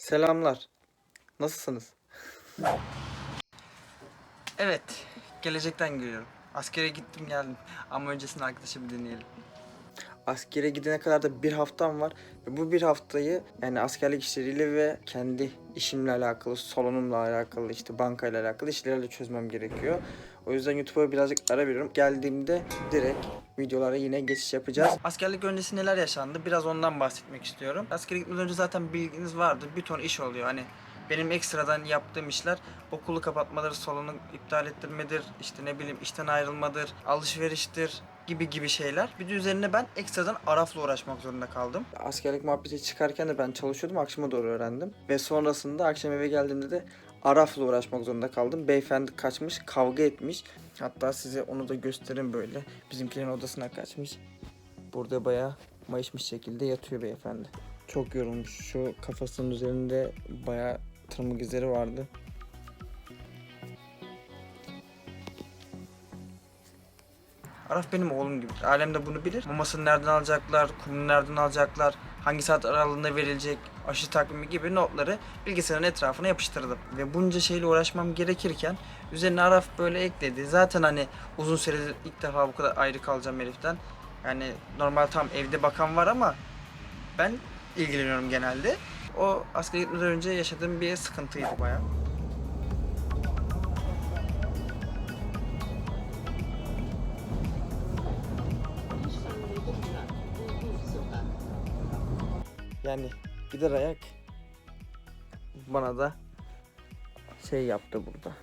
Selamlar. Nasılsınız? Evet, gelecekten geliyorum. Askere gittim geldim. Ama öncesinde arkadaşı bir deneyelim. Askere gidene kadar da bir haftam var. Ve bu bir haftayı yani askerlik işleriyle ve kendi işimle alakalı, salonumla alakalı, işte bankayla alakalı işlerle çözmem gerekiyor. O yüzden YouTube'a birazcık ara veriyorum. Geldiğimde direkt videolara yine geçiş yapacağız. Askerlik öncesi neler yaşandı? Biraz ondan bahsetmek istiyorum. Askere gitmeden önce zaten bilginiz vardır. Bir ton iş oluyor. Hani benim ekstradan yaptığım işler okulu kapatmadır, salonu iptal ettirmedir, işte ne bileyim işten ayrılmadır, alışveriştir gibi gibi şeyler. Bir de üzerine ben ekstradan Araf'la uğraşmak zorunda kaldım. Askerlik muhabbeti çıkarken de ben çalışıyordum, akşama doğru öğrendim. Ve sonrasında akşam eve geldiğimde de Araf'la uğraşmak zorunda kaldım. Beyefendi kaçmış, kavga etmiş. Hatta size onu da göstereyim böyle. Bizimkilerin odasına kaçmış. Burada bayağı mayışmış şekilde yatıyor beyefendi. Çok yorulmuş. Şu kafasının üzerinde bayağı tırmık izleri vardı. Araf benim oğlum gibi. Alem de bunu bilir. Mamasını nereden alacaklar, kumunu nereden alacaklar, hangi saat aralığında verilecek, aşı takvimi gibi notları bilgisayarın etrafına yapıştırdım. Ve bunca şeyle uğraşmam gerekirken üzerine Araf böyle ekledi. Zaten hani uzun süredir ilk defa bu kadar ayrı kalacağım heriften. Yani normal tam evde bakan var ama ben ilgileniyorum genelde. O askere gitmeden önce yaşadığım bir sıkıntıydı bayağı. Yani gider ayak bana da şey yaptı burada.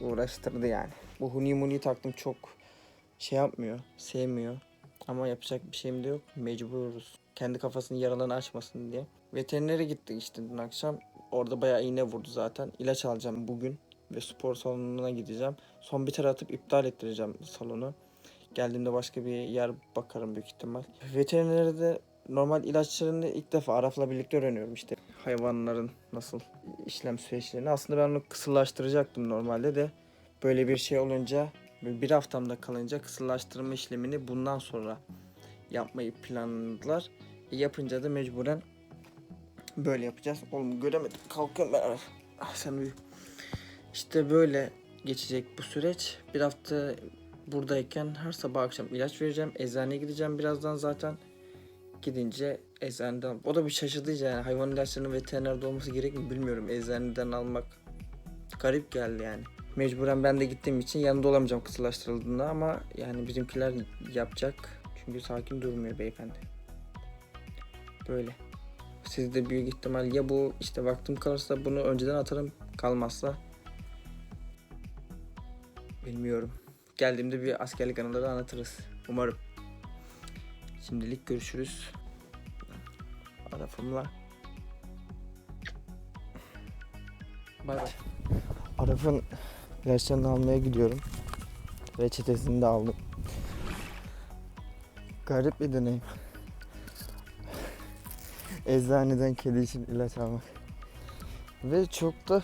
Uğraştırdı yani. Bu huni muni taktım çok şey yapmıyor, sevmiyor. Ama yapacak bir şeyim de yok. Mecburuz. Kendi kafasının yaralarını açmasın diye. Veterinere gittik işte dün akşam. Orada bayağı iğne vurdu zaten. İlaç alacağım bugün. Ve spor salonuna gideceğim. Son bir tane atıp iptal ettireceğim salonu. Geldiğimde başka bir yer bakarım büyük ihtimal. Veterinerde normal ilaçlarını ilk defa Araf'la birlikte öğreniyorum işte. Hayvanların nasıl işlem süreçlerini. Aslında ben onu kısırlaştıracaktım normalde de. Böyle bir şey olunca bir haftamda kalınca kısırlaştırma işlemini bundan sonra yapmayı planladılar. E, yapınca da mecburen böyle yapacağız. Oğlum göremedim. Kalkıyorum ben. Ah sen uyu. İşte böyle geçecek bu süreç. Bir hafta buradayken her sabah akşam ilaç vereceğim. Eczaneye gideceğim birazdan zaten. Gidince eczaneden o da bir şaşırtıcı yani hayvan ilaçlarının veterinerde olması gerek mi bilmiyorum. Eczaneden almak garip geldi yani. Mecburen ben de gittiğim için yanında olamayacağım kısırlaştırıldığında ama yani bizimkiler yapacak. Çünkü sakin durmuyor beyefendi. Böyle. Siz de büyük ihtimal ya bu işte vaktim kalırsa bunu önceden atarım kalmazsa bilmiyorum. Geldiğimde bir askerlik anıları anlatırız. Umarım. Şimdilik görüşürüz. Araf'ımla. Bay bay. Araf'ın ilaçlarını almaya gidiyorum. Reçetesini de aldım. Garip bir deneyim. Eczaneden kedi için ilaç almak. Ve çok da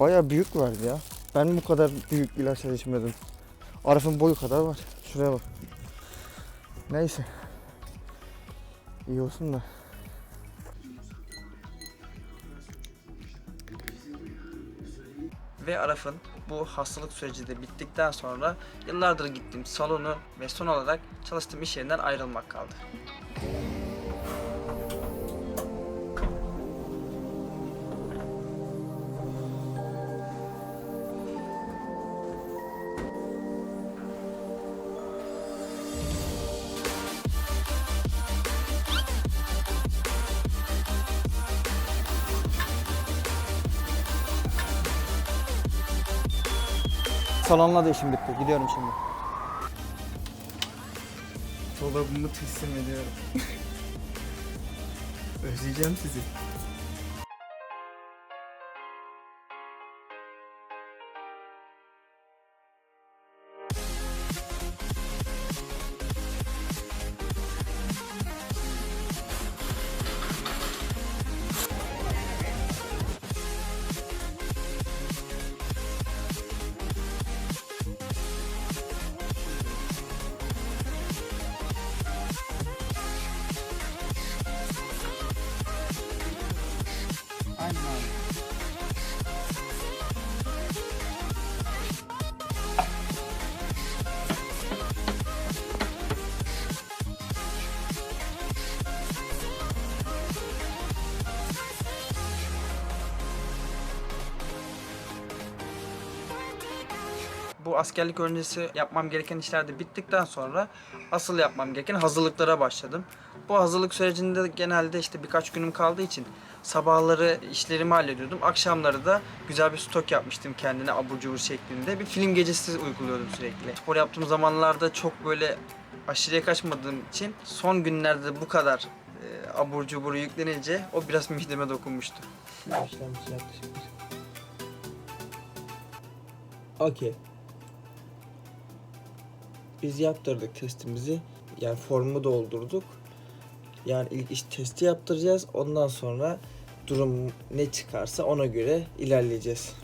baya büyük vardı ya. Ben bu kadar büyük ilaçlar içmedim. Araf'ın boyu kadar var. Şuraya bak. Neyse. İyi olsun da. Ve Araf'ın bu hastalık süreci de bittikten sonra yıllardır gittiğim salonu ve son olarak çalıştığım iş yerinden ayrılmak kaldı. Salonla da işim bitti. Gidiyorum şimdi. Dolabımı teslim ediyorum. Özleyeceğim sizi. Bu askerlik öncesi yapmam gereken işler de bittikten sonra asıl yapmam gereken hazırlıklara başladım. Bu hazırlık sürecinde genelde işte birkaç günüm kaldığı için sabahları işlerimi hallediyordum. Akşamları da güzel bir stok yapmıştım kendine abur cubur şeklinde. Bir film gecesi uyguluyordum sürekli. Spor yaptığım zamanlarda çok böyle aşırıya kaçmadığım için son günlerde bu kadar e, abur cubur yüklenince o biraz mideme dokunmuştu. Okey. Biz yaptırdık testimizi. Yani formu doldurduk. Yani ilk iş testi yaptıracağız. Ondan sonra durum ne çıkarsa ona göre ilerleyeceğiz.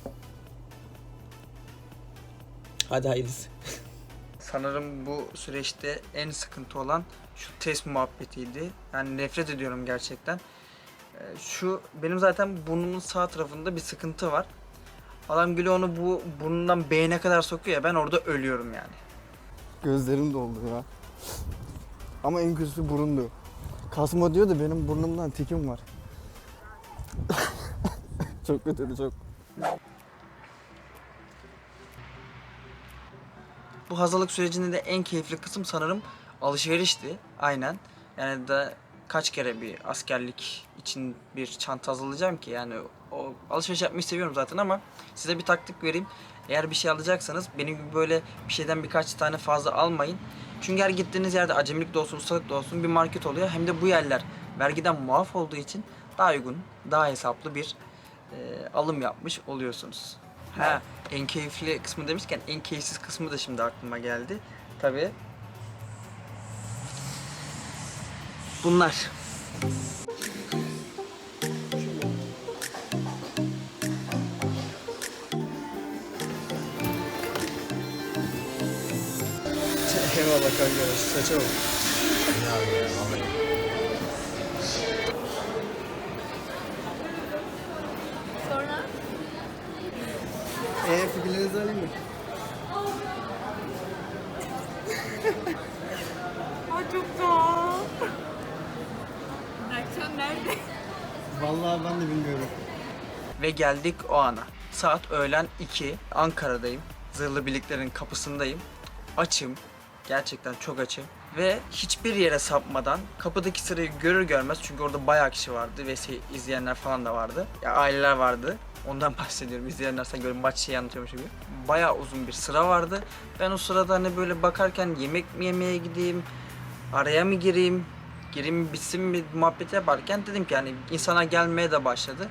Hadi hayırlısı. Sanırım bu süreçte en sıkıntı olan şu test muhabbetiydi. Yani nefret ediyorum gerçekten. Ee, Şu benim zaten burnumun sağ tarafında bir sıkıntı var. Adam gülü onu bu burnundan beyne kadar sokuyor ya ben orada ölüyorum yani. Gözlerim doldu ya. Ama en kötüsü burundu. Kasma diyor da benim burnumdan tikim var. çok kötüydü çok. Bu hazırlık sürecinde de en keyifli kısım sanırım alışverişti. Aynen. Yani da kaç kere bir askerlik için bir çanta hazırlayacağım ki yani o alışveriş yapmayı seviyorum zaten ama size bir taktik vereyim. Eğer bir şey alacaksanız benim gibi böyle bir şeyden birkaç tane fazla almayın. Çünkü her gittiğiniz yerde acemilik de olsun, ustalık da olsun bir market oluyor. Hem de bu yerler vergiden muaf olduğu için daha uygun, daha hesaplı bir e, alım yapmış oluyorsunuz. Ha, en keyifli kısmı demişken en keyifsiz kısmı da şimdi aklıma geldi. Tabii. Bunlar. Eyvallah kanka. Saça bak. Sonra Eee fikirlerinizi alayım mı? Aa çok doğal. Nerede? Vallahi ben de bilmiyorum. Ve geldik o ana. Saat öğlen 2. Ankara'dayım. Zırhlı birliklerin kapısındayım. Açım. Gerçekten çok açım. Ve hiçbir yere sapmadan kapıdaki sırayı görür görmez çünkü orada bayağı kişi vardı ve se- izleyenler falan da vardı. Ya aileler vardı. Ondan bahsediyorum. İzleyenler sanki böyle maç şeyi anlatıyormuş gibi. Bayağı uzun bir sıra vardı. Ben o sırada hani böyle bakarken yemek mi yemeye gideyim, araya mı gireyim, gireyim bitsin mi muhabbeti yaparken dedim ki yani insana gelmeye de başladı.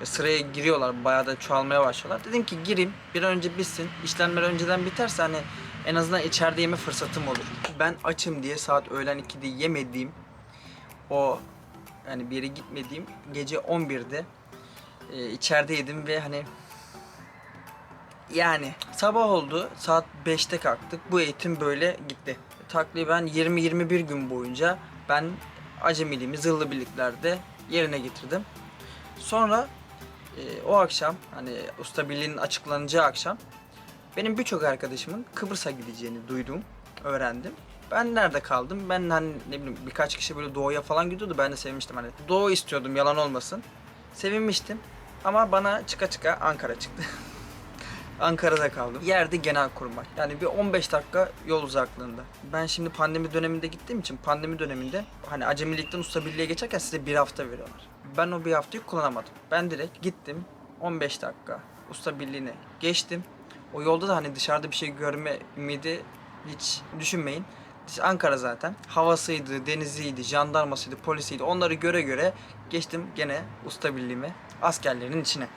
Ve sıraya giriyorlar, bayağı da çoğalmaya başlıyorlar. Dedim ki gireyim, bir an önce bitsin. İşlemler önceden biterse hani en azından içeride yeme fırsatım olur. Ben açım diye saat öğlen 2'de yemediğim o yani bir yere gitmediğim gece 11'de e, içeride yedim ve hani yani sabah oldu saat 5'te kalktık bu eğitim böyle gitti. Takriben 20-21 gün boyunca ben acemiliğimi zırhlı birliklerde yerine getirdim. Sonra e, o akşam hani usta birliğinin açıklanacağı akşam benim birçok arkadaşımın Kıbrıs'a gideceğini duydum, öğrendim. Ben nerede kaldım? Ben hani ne bileyim birkaç kişi böyle doğuya falan gidiyordu. Ben de sevmiştim hani. Doğu istiyordum yalan olmasın. Sevinmiştim. Ama bana çıka çıka Ankara çıktı. Ankara'da kaldım. Yerde genel kurmay. Yani bir 15 dakika yol uzaklığında. Ben şimdi pandemi döneminde gittiğim için pandemi döneminde hani acemilikten usta birliğe geçerken size bir hafta veriyorlar. Ben o bir haftayı kullanamadım. Ben direkt gittim 15 dakika usta birliğine geçtim. O yolda da hani dışarıda bir şey görme ümidi hiç düşünmeyin. Ankara zaten. Havasıydı, deniziydi, jandarmasıydı, polisiydi. Onları göre göre geçtim gene usta birliğime, askerlerin içine.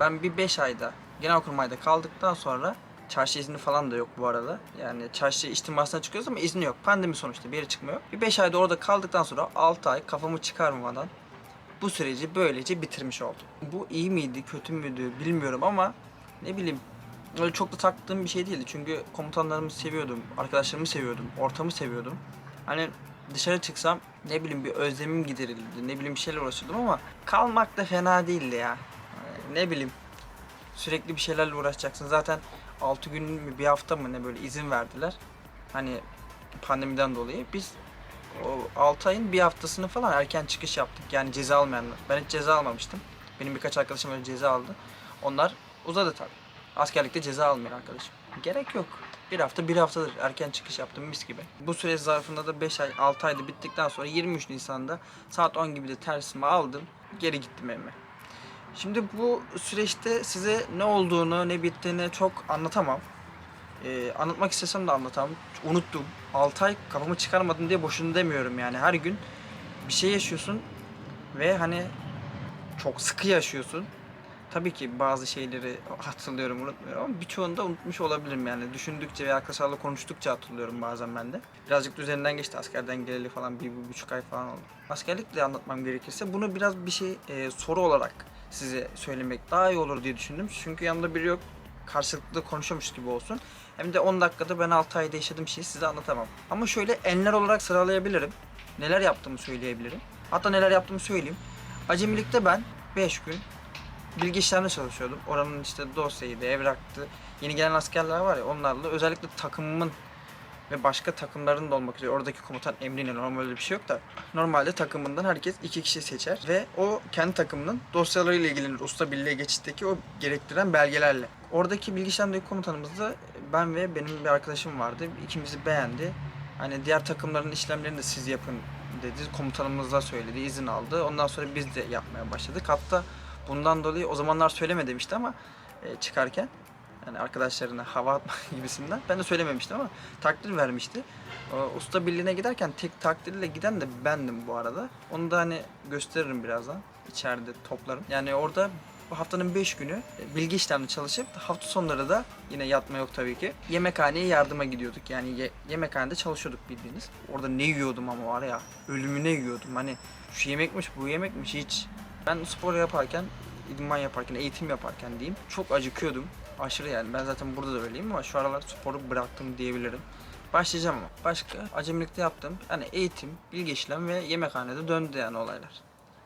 Ben bir 5 ayda Genelkurmay'da kaldıktan sonra çarşı izni falan da yok bu arada. Yani çarşı içtimasına çıkıyoruz ama izni yok. Pandemi sonuçta bir yere çıkmıyor. Bir 5 ayda orada kaldıktan sonra 6 ay kafamı çıkarmadan bu süreci böylece bitirmiş oldum. Bu iyi miydi, kötü müydü bilmiyorum ama ne bileyim öyle çok da taktığım bir şey değildi. Çünkü komutanlarımı seviyordum, arkadaşlarımı seviyordum, ortamı seviyordum. Hani dışarı çıksam ne bileyim bir özlemim giderildi, ne bileyim bir şeyler uğraşıyordum ama kalmak da fena değildi ya. ne bileyim sürekli bir şeylerle uğraşacaksın. Zaten 6 gün mü bir hafta mı ne böyle izin verdiler. Hani pandemiden dolayı biz o 6 ayın bir haftasını falan erken çıkış yaptık. Yani ceza almayanlar. Ben hiç ceza almamıştım. Benim birkaç arkadaşım öyle ceza aldı. Onlar uzadı tabii. Askerlikte ceza almayan arkadaşım. Gerek yok. Bir hafta bir haftadır erken çıkış yaptım mis gibi. Bu süre zarfında da 5 ay 6 ayda bittikten sonra 23 Nisan'da saat 10 gibi de tersimi aldım. Geri gittim evime. Şimdi bu süreçte size ne olduğunu ne bittiğini çok anlatamam. Ee, anlatmak istesem de anlatamam. Unuttum. 6 ay kafamı çıkarmadım diye boşuna demiyorum yani. Her gün bir şey yaşıyorsun ve hani çok sıkı yaşıyorsun. Tabii ki bazı şeyleri hatırlıyorum, unutmuyorum ama birçoğunu da unutmuş olabilirim yani. Düşündükçe veya arkadaşlarla konuştukça hatırlıyorum bazen ben de. Birazcık da üzerinden geçti askerden geleli falan bir, bir buçuk ay falan oldu. Askerlikle anlatmam gerekirse bunu biraz bir şey e, soru olarak size söylemek daha iyi olur diye düşündüm. Çünkü yanımda biri yok. Karşılıklı konuşuyormuş gibi olsun. Hem de 10 dakikada ben 6 ayda yaşadığım şeyi size anlatamam. Ama şöyle enler olarak sıralayabilirim. Neler yaptığımı söyleyebilirim. Hatta neler yaptığımı söyleyeyim. Acemilikte ben 5 gün bilgi işlemde çalışıyordum. Oranın işte dosyaydı, evraktı. Yeni gelen askerler var ya onlarla özellikle takımımın ve başka takımların da olmak üzere oradaki komutan emriyle normalde bir şey yok da normalde takımından herkes iki kişi seçer ve o kendi takımının dosyalarıyla ilgilenir usta birliğe geçitteki o gerektiren belgelerle. Oradaki bilgi komutanımız da ben ve benim bir arkadaşım vardı. İkimizi beğendi. Hani diğer takımların işlemlerini de siz yapın dedi. Komutanımız da söyledi, izin aldı. Ondan sonra biz de yapmaya başladık. Hatta bundan dolayı o zamanlar söyleme demişti ama e, çıkarken yani arkadaşlarına hava atma gibisinden. Ben de söylememiştim ama takdir vermişti. Usta birliğine giderken tek takdirle giden de bendim bu arada. Onu da hani gösteririm birazdan. İçeride toplarım. Yani orada haftanın 5 günü e, bilgi işlemde çalışıp hafta sonları da yine yatma yok tabii ki. Yemekhaneye yardıma gidiyorduk. Yani ye- yemekhanede çalışıyorduk bildiğiniz. Orada ne yiyordum ama var ya ölümüne yiyordum. Hani şu yemekmiş bu yemekmiş hiç. Ben spor yaparken, idman yaparken, eğitim yaparken diyeyim çok acıkıyordum. Aşırı yani. Ben zaten burada da öyleyim ama şu aralar sporu bıraktım diyebilirim. Başlayacağım ama. Başka acemilikte yaptım. Yani eğitim, bilgi işlem ve yemekhanede döndü yani olaylar.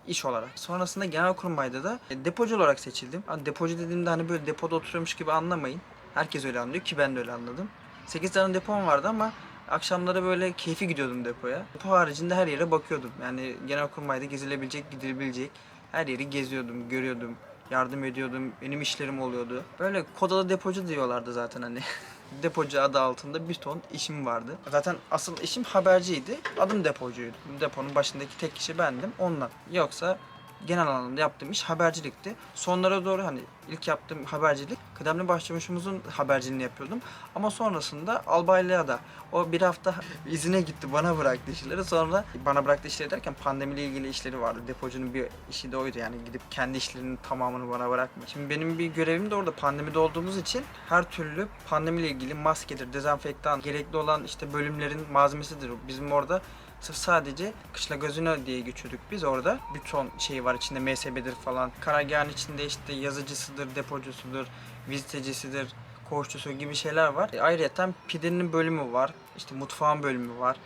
İş olarak. Sonrasında genelkurmayda da e, depocu olarak seçildim. Hani depocu dediğimde hani böyle depoda oturuyormuş gibi anlamayın. Herkes öyle anlıyor ki ben de öyle anladım. 8 tane depom vardı ama akşamları böyle keyfi gidiyordum depoya. Depo haricinde her yere bakıyordum. Yani genelkurmayda gezilebilecek, gidilebilecek her yeri geziyordum, görüyordum, yardım ediyordum. Benim işlerim oluyordu. Böyle kodalı depocu diyorlardı zaten hani. depocu adı altında bir ton işim vardı. Zaten asıl işim haberciydi. Adım depocuydu. Deponun başındaki tek kişi bendim ondan. Yoksa genel anlamda yaptığım iş habercilikti. Sonlara doğru hani ilk yaptığım habercilik kıdemli başçavuşumuzun haberciliğini yapıyordum. Ama sonrasında albaylığa da o bir hafta izine gitti bana bıraktı işleri. Sonra bana bıraktı işleri derken pandemiyle ilgili işleri vardı. Depocunun bir işi de oydu yani gidip kendi işlerinin tamamını bana bırakma. Şimdi benim bir görevim de orada pandemide olduğumuz için her türlü pandemiyle ilgili maskedir, dezenfektan, gerekli olan işte bölümlerin malzemesidir. Bizim orada Sırf sadece kışla gözüne diye geçiyorduk biz orada. Bir ton şey var içinde MSB'dir falan. Karargahın içinde işte yazıcısıdır, depocusudur, vizitecisidir, koğuşçusu gibi şeyler var. E, ayrıca pidenin bölümü var. işte mutfağın bölümü var.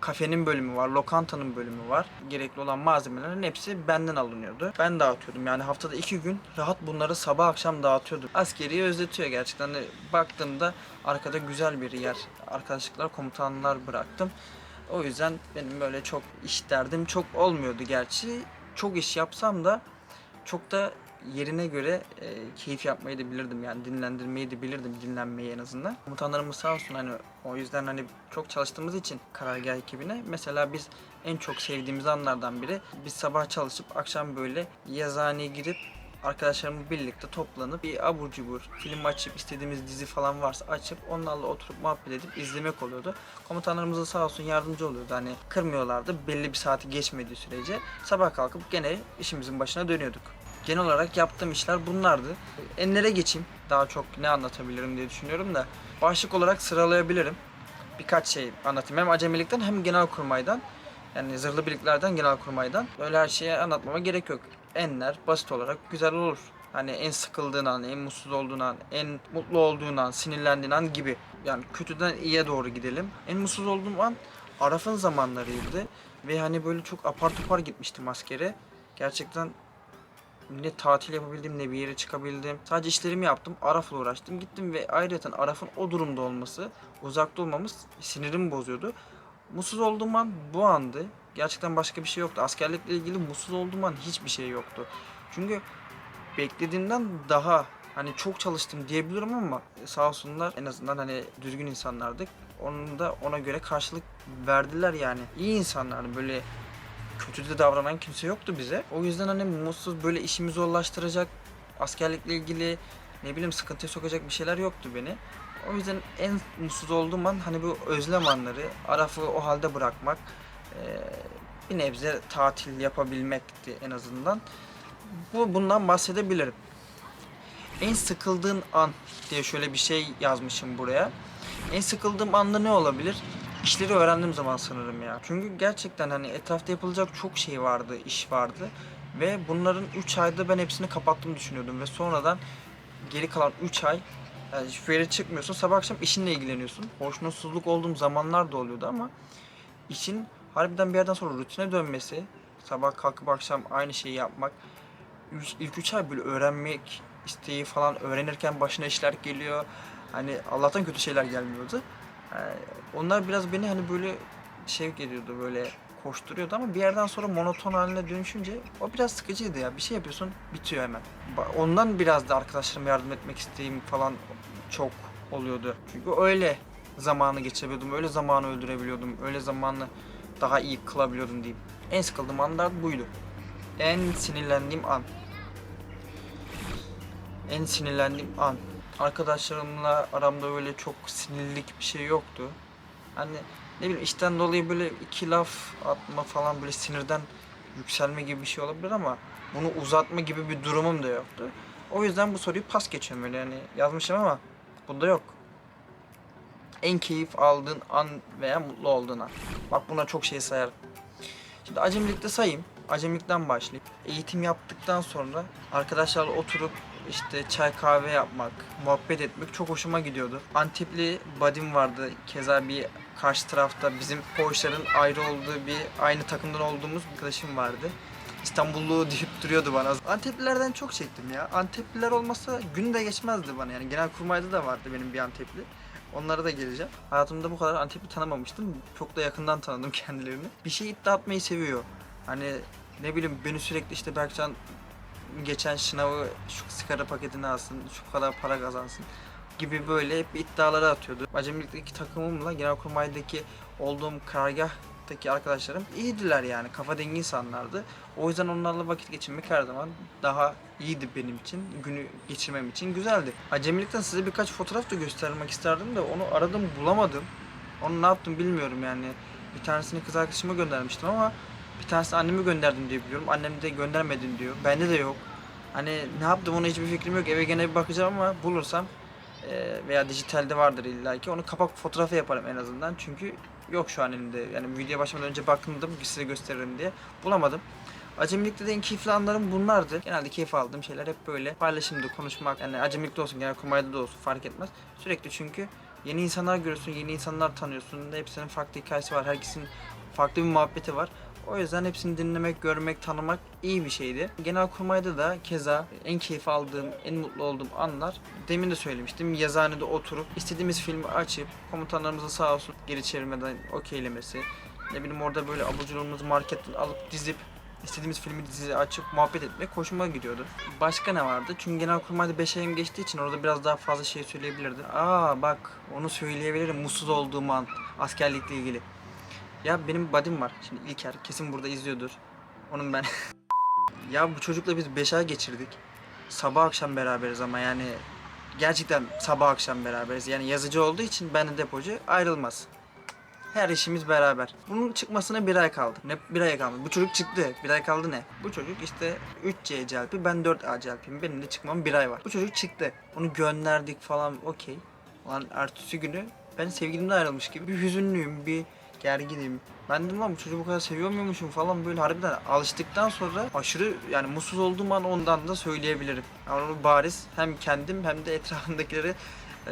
Kafenin bölümü var, lokantanın bölümü var. Gerekli olan malzemelerin hepsi benden alınıyordu. Ben dağıtıyordum. Yani haftada iki gün rahat bunları sabah akşam dağıtıyordum. Askeriyi özletiyor gerçekten. Hani baktığımda arkada güzel bir yer. Arkadaşlıklar, komutanlar bıraktım. O yüzden benim böyle çok iş derdim çok olmuyordu gerçi. Çok iş yapsam da çok da yerine göre e, keyif yapmayı da bilirdim yani dinlendirmeyi de bilirdim dinlenmeyi en azından. Komutanlarımız sağ olsun hani o yüzden hani çok çalıştığımız için karargah ekibine mesela biz en çok sevdiğimiz anlardan biri biz sabah çalışıp akşam böyle yazıhaneye gidip arkadaşlarımla birlikte toplanıp bir abur cubur film açıp istediğimiz dizi falan varsa açıp onlarla oturup muhabbet edip izlemek oluyordu. Komutanlarımız da sağ olsun yardımcı oluyordu. Hani kırmıyorlardı belli bir saati geçmediği sürece. Sabah kalkıp gene işimizin başına dönüyorduk. Genel olarak yaptığım işler bunlardı. Enlere geçeyim. Daha çok ne anlatabilirim diye düşünüyorum da. Başlık olarak sıralayabilirim. Birkaç şey anlatayım. Hem acemilikten hem genel kurmaydan. Yani zırhlı birliklerden genel kurmaydan. Öyle her şeyi anlatmama gerek yok. Enler basit olarak güzel olur. Hani en sıkıldığın an, en mutsuz olduğun an, en mutlu olduğun an, sinirlendiğin an gibi. Yani kötüden iyiye doğru gidelim. En mutsuz olduğum an Araf'ın zamanlarıydı. Ve hani böyle çok apar topar gitmiştim askere. Gerçekten ne tatil yapabildim ne bir yere çıkabildim. Sadece işlerimi yaptım. Araf'la uğraştım. Gittim ve ayrıca Araf'ın o durumda olması, uzakta olmamız sinirimi bozuyordu. Mutsuz olduğum an bu andı. Gerçekten başka bir şey yoktu. Askerlikle ilgili mutsuz olduğum an hiçbir şey yoktu. Çünkü beklediğimden daha hani çok çalıştım diyebilirim ama sağ olsunlar en azından hani düzgün insanlardık. Onun da ona göre karşılık verdiler yani. İyi insanlardı böyle kötü de davranan kimse yoktu bize. O yüzden hani mutsuz böyle işimi zorlaştıracak askerlikle ilgili ne bileyim sıkıntıya sokacak bir şeyler yoktu beni. O yüzden en mutsuz olduğum an hani bu özlem anları, Araf'ı o halde bırakmak, bir nebze tatil yapabilmekti en azından. Bu bundan bahsedebilirim. En sıkıldığın an diye şöyle bir şey yazmışım buraya. En sıkıldığım anda ne olabilir? İşleri öğrendiğim zaman sanırım ya. Çünkü gerçekten hani etrafta yapılacak çok şey vardı, iş vardı. Ve bunların 3 ayda ben hepsini kapattım düşünüyordum. Ve sonradan geri kalan 3 ay yani hiçbir yere çıkmıyorsun. Sabah akşam işinle ilgileniyorsun. Hoşnutsuzluk olduğum zamanlar da oluyordu ama işin harbiden bir yerden sonra rutine dönmesi, sabah kalkıp akşam aynı şeyi yapmak, üç- ilk 3 ay böyle öğrenmek isteği falan öğrenirken başına işler geliyor. Hani Allah'tan kötü şeyler gelmiyordu. Yani onlar biraz beni hani böyle şey geliyordu böyle koşturuyordu ama bir yerden sonra monoton haline dönüşünce o biraz sıkıcıydı ya. Bir şey yapıyorsun bitiyor hemen. Ondan biraz da arkadaşlarıma yardım etmek isteğim falan çok oluyordu. Çünkü öyle zamanı geçebiliyordum, öyle zamanı öldürebiliyordum, öyle zamanı daha iyi kılabiliyordum diyeyim. En sıkıldığım anlar buydu. En sinirlendiğim an. En sinirlendiğim an. Arkadaşlarımla aramda öyle çok sinirlilik bir şey yoktu. Hani ne bileyim işten dolayı böyle iki laf atma falan böyle sinirden yükselme gibi bir şey olabilir ama bunu uzatma gibi bir durumum da yoktu. O yüzden bu soruyu pas geçiyorum öyle yani yazmışım ama bunda yok. En keyif aldığın an veya mutlu olduğun an. Bak buna çok şey sayarım. Şimdi acemilikte sayayım. Acemilikten başlayayım. Eğitim yaptıktan sonra arkadaşlarla oturup işte çay kahve yapmak, muhabbet etmek çok hoşuma gidiyordu. Antepli badim vardı. Keza bir karşı tarafta bizim koğuşların ayrı olduğu bir aynı takımdan olduğumuz bir arkadaşım vardı. İstanbullu deyip duruyordu bana. Anteplilerden çok çektim ya. Antepliler olmasa gün de geçmezdi bana yani. Genel kurmayda da vardı benim bir Antepli. Onlara da geleceğim. Hayatımda bu kadar Antepli tanımamıştım. Çok da yakından tanıdım kendilerini. Bir şey iddia atmayı seviyor. Hani ne bileyim beni sürekli işte Berkcan geçen sınavı şu sigara paketini alsın, şu kadar para kazansın gibi böyle hep iddiaları atıyordu. Acemilikteki takımımla Genelkurmay'daki olduğum karargahtaki arkadaşlarım iyiydiler yani. Kafa dengi insanlardı. O yüzden onlarla vakit geçirmek her zaman daha iyiydi benim için. Günü geçirmem için güzeldi. Acemilikten size birkaç fotoğraf da göstermek isterdim de onu aradım bulamadım. Onu ne yaptım bilmiyorum yani. Bir tanesini kız arkadaşıma göndermiştim ama bir tanesini anneme gönderdim diye biliyorum. Annem de göndermedin diyor. Bende de yok. Hani ne yaptım ona hiçbir fikrim yok. Eve gene bir bakacağım ama bulursam veya dijitalde vardır illaki. Onu kapak fotoğrafı yaparım en azından. Çünkü yok şu an elimde. Yani video başlamadan önce baktım size gösteririm diye. Bulamadım. Acemilikte de en keyifli anlarım bunlardı. Genelde keyif aldığım şeyler hep böyle paylaşımda konuşmak. Yani acemilikte olsun, genel kurmayda da olsun fark etmez. Sürekli çünkü yeni insanlar görüyorsun, yeni insanlar tanıyorsun. Hepsinin farklı hikayesi var. Herkesin farklı bir muhabbeti var. O yüzden hepsini dinlemek, görmek, tanımak iyi bir şeydi. Genel kurmayda da keza en keyif aldığım, en mutlu olduğum anlar demin de söylemiştim. Yazıhanede oturup istediğimiz filmi açıp komutanlarımızın sağ olsun geri çevirmeden okeylemesi. Ne bileyim orada böyle abuculuğumuzu marketten alıp dizip istediğimiz filmi dizi açıp muhabbet etmek hoşuma gidiyordu. Başka ne vardı? Çünkü genel kurmayda 5 ayım geçtiği için orada biraz daha fazla şey söyleyebilirdim. Aa bak onu söyleyebilirim mutsuz olduğum an askerlikle ilgili. Ya benim badim var. Şimdi İlker kesin burada izliyordur. Onun ben... ya bu çocukla biz 5 ay geçirdik. Sabah akşam beraberiz ama yani gerçekten sabah akşam beraberiz. Yani yazıcı olduğu için ben de depocu ayrılmaz. Her işimiz beraber. Bunun çıkmasına bir ay kaldı. Ne bir ay kaldı. Bu çocuk çıktı. Bir ay kaldı ne? Bu çocuk işte 3C celpi, ben 4A celpiyim. Benim de çıkmam bir ay var. Bu çocuk çıktı. Onu gönderdik falan okey. Ulan ertesi günü ben sevgilimden ayrılmış gibi bir hüzünlüyüm, bir gerginim. Ben dedim lan bu çocuğu bu kadar seviyor muymuşum falan böyle harbiden alıştıktan sonra aşırı yani mutsuz olduğum an ondan da söyleyebilirim. Yani onu bariz hem kendim hem de etrafımdakileri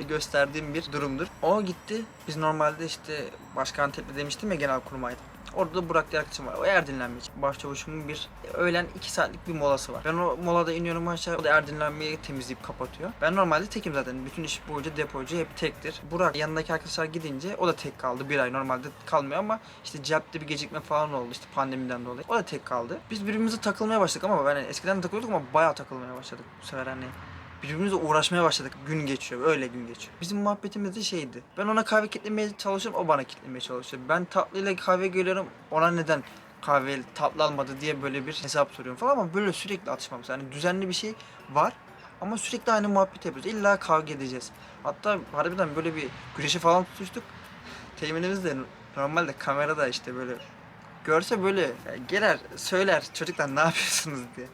gösterdiğim bir durumdur. O gitti. Biz normalde işte başka Antep'te demiştim ya genel kurmaydı. Orada da Burak arkadaşım var. O er dinlenmeye çıktı. Başçavuşumun bir öğlen 2 saatlik bir molası var. Ben o molada iniyorum aşağı. O da er dinlenmeyi temizleyip kapatıyor. Ben normalde tekim zaten. Bütün iş boyunca depocu hep tektir. Burak yanındaki arkadaşlar gidince o da tek kaldı. Bir ay normalde kalmıyor ama işte cepte bir gecikme falan oldu işte pandemiden dolayı. O da tek kaldı. Biz birbirimize takılmaya başladık ama ben eskiden de takılıyorduk ama bayağı takılmaya başladık bu sefer hani birbirimizle uğraşmaya başladık. Gün geçiyor, öyle gün geçiyor. Bizim muhabbetimiz de şeydi. Ben ona kahve kitlemeye çalışıyorum, o bana kitlemeye çalışıyor. Ben tatlıyla kahve görüyorum, ona neden kahve tatlı almadı diye böyle bir hesap soruyorum falan ama böyle sürekli atışmamız. Yani düzenli bir şey var ama sürekli aynı muhabbet yapıyoruz. İlla kavga edeceğiz. Hatta harbiden böyle bir güreşe falan tutuştuk. Teğmenimiz de normalde kamerada işte böyle görse böyle gelir söyler çocuklar ne yapıyorsunuz diye.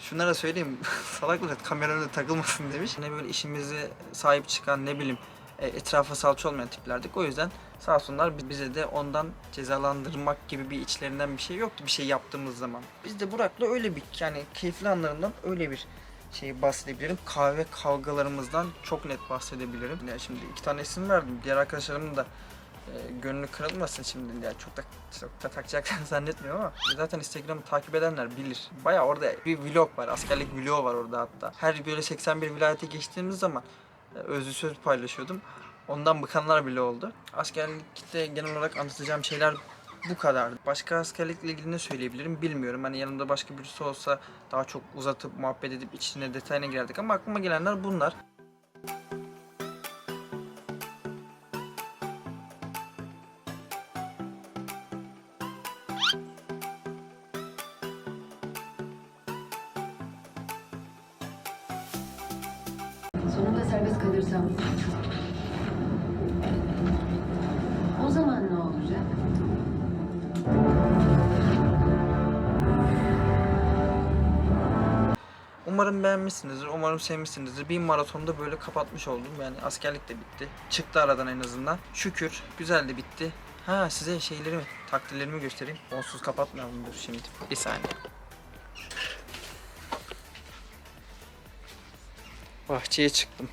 Şunlara söyleyeyim salaklar kamera önünde takılmasın demiş. Ne böyle işimize sahip çıkan ne bileyim e, etrafa salça olmayan tiplerdik. O yüzden sağ olsunlar bi- bize de ondan cezalandırmak gibi bir içlerinden bir şey yoktu bir şey yaptığımız zaman. Biz de Burak'la öyle bir yani keyifli anlarından öyle bir şey bahsedebilirim. Kahve kavgalarımızdan çok net bahsedebilirim. Yani şimdi iki tane isim verdim. Diğer arkadaşlarımın da e, gönlü kırılmasın şimdi yani çok da çok da takacaklarını zannetmiyorum ama zaten Instagram'ı takip edenler bilir. Baya orada bir vlog var. Askerlik vlogu var orada hatta. Her böyle 81 vilayete geçtiğimiz zaman e, özlü söz paylaşıyordum. Ondan bıkanlar bile oldu. Askerlikte genel olarak anlatacağım şeyler bu kadar. Başka askerlikle ilgili ne söyleyebilirim bilmiyorum. Hani yanımda başka birisi olsa daha çok uzatıp muhabbet edip içine detayına girerdik ama aklıma gelenler bunlar. Umarım beğenmişsinizdir, umarım sevmişsinizdir. Bir maratonda böyle kapatmış oldum. Yani askerlik de bitti. Çıktı aradan en azından. Şükür, güzel de bitti. Ha size şeylerimi, takdirlerimi göstereyim. Onsuz kapatmayalım dur şimdi. Bir saniye. Bahçeye çıktım.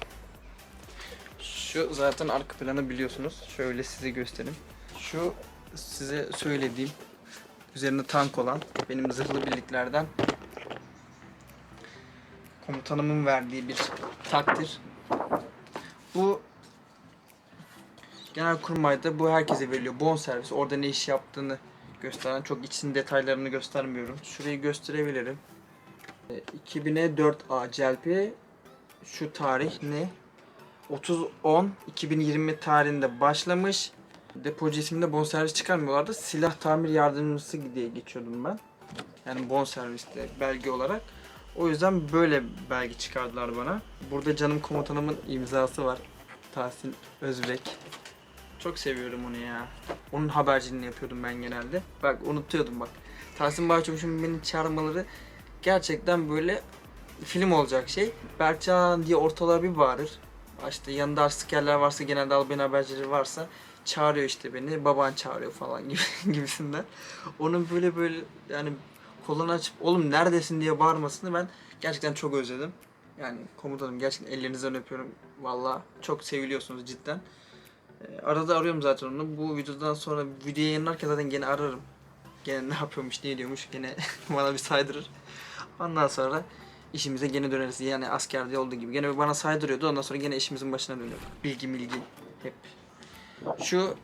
Şu zaten arka planı biliyorsunuz. Şöyle size göstereyim. Şu size söylediğim üzerinde tank olan benim zırhlı birliklerden komutanımın verdiği bir takdir. Bu Genelkurmay'da bu herkese veriliyor. Bon servis. Orada ne iş yaptığını gösteren. Çok için detaylarını göstermiyorum. Şurayı gösterebilirim. E, 2000'e 4A celpi şu tarih ne? 30-10-2020 tarihinde başlamış. Depocu isimde bon servis çıkarmıyorlardı. Silah tamir yardımcısı diye geçiyordum ben. Yani bon serviste belge olarak. O yüzden böyle belge çıkardılar bana. Burada canım komutanımın imzası var. Tahsin Özbek. Çok seviyorum onu ya. Onun haberciliğini yapıyordum ben genelde. Bak unutuyordum bak. Tahsin Bahçavuş'un beni çağırmaları gerçekten böyle film olacak şey. Berkcan diye ortalığa bir bağırır. İşte yanında askerler varsa genelde albay habercileri varsa çağırıyor işte beni. Baban çağırıyor falan gibi gibisinden. Onun böyle böyle yani kolunu açıp oğlum neredesin diye bağırmasını ben gerçekten çok özledim. Yani komutanım gerçekten ellerinizden öpüyorum. Valla çok seviliyorsunuz cidden. Ee, arada arıyorum zaten onu. Bu videodan sonra video yayınlarken zaten gene ararım. Gene ne yapıyormuş, ne ediyormuş gene bana bir saydırır. Ondan sonra işimize gene döneriz. Yani askerde olduğu gibi. Gene bana saydırıyordu. Ondan sonra gene işimizin başına dönüyor. Bilgi milgi hep. Şu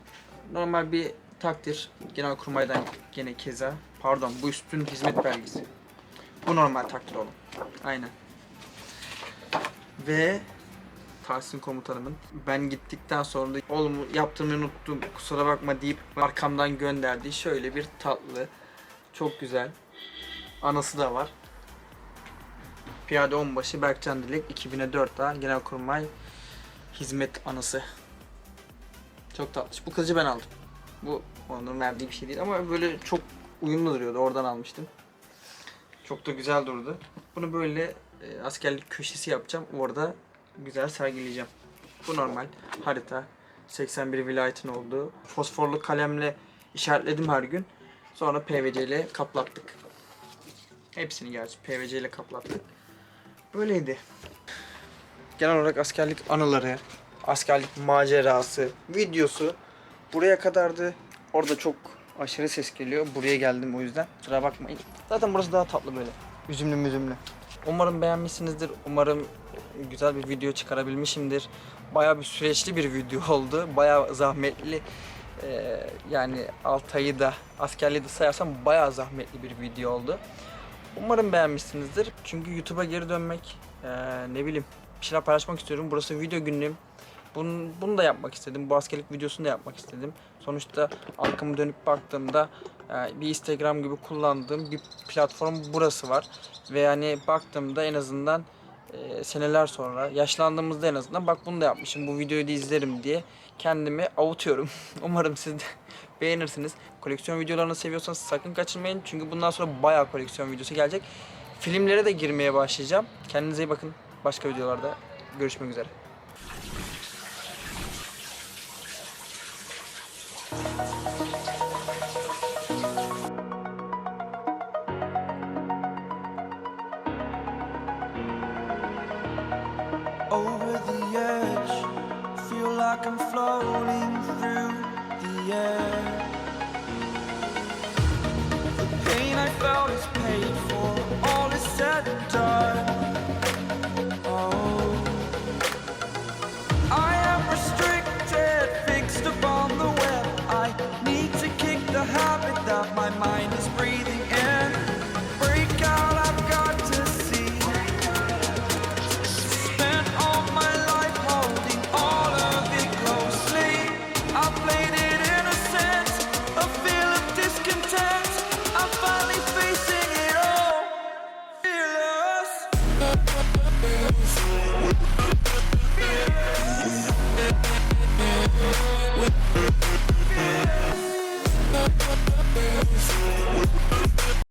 normal bir takdir. Genelkurmay'dan gene keza. Pardon bu üstün hizmet belgesi. Bu normal takdir oğlum. Aynen. Ve Tahsin komutanımın ben gittikten sonra da oğlum yaptığımı unuttum kusura bakma deyip arkamdan gönderdiği şöyle bir tatlı çok güzel anısı da var. Piyade Onbaşı Berkcan Dilek 2004'te Genelkurmay Hizmet Anısı. Çok tatlış. Bu kılıcı ben aldım. Bu onun verdiği bir şey değil ama böyle çok uyumlu duruyordu. Oradan almıştım. Çok da güzel durdu. Bunu böyle e, askerlik köşesi yapacağım. Orada güzel sergileyeceğim. Bu normal harita. 81 vilayetin olduğu. Fosforlu kalemle işaretledim her gün. Sonra PVC ile kaplattık. Hepsini gerçi PVC ile kaplattık. Böyleydi. Genel olarak askerlik anıları, askerlik macerası, videosu buraya kadardı. Orada çok Aşırı ses geliyor. Buraya geldim o yüzden. Kusura bakmayın. Zaten burası daha tatlı böyle. Üzümlü müzümlü. Umarım beğenmişsinizdir. Umarım güzel bir video çıkarabilmişimdir. Bayağı bir süreçli bir video oldu. Bayağı zahmetli. Ee, yani Altay'ı da askerliği de sayarsam bayağı zahmetli bir video oldu. Umarım beğenmişsinizdir. Çünkü YouTube'a geri dönmek, ee, ne bileyim bir şeyler paylaşmak istiyorum. Burası video günlüğüm. Bunu, bunu da yapmak istedim. Bu askerlik videosunu da yapmak istedim. Sonuçta arkamı dönüp baktığımda e, bir Instagram gibi kullandığım bir platform burası var. Ve yani baktığımda en azından e, seneler sonra yaşlandığımızda en azından bak bunu da yapmışım bu videoyu da izlerim diye kendimi avutuyorum. Umarım siz de beğenirsiniz. Koleksiyon videolarını seviyorsanız sakın kaçırmayın. Çünkü bundan sonra bayağı koleksiyon videosu gelecek. Filmlere de girmeye başlayacağım. Kendinize iyi bakın. Başka videolarda görüşmek üzere. Thank you.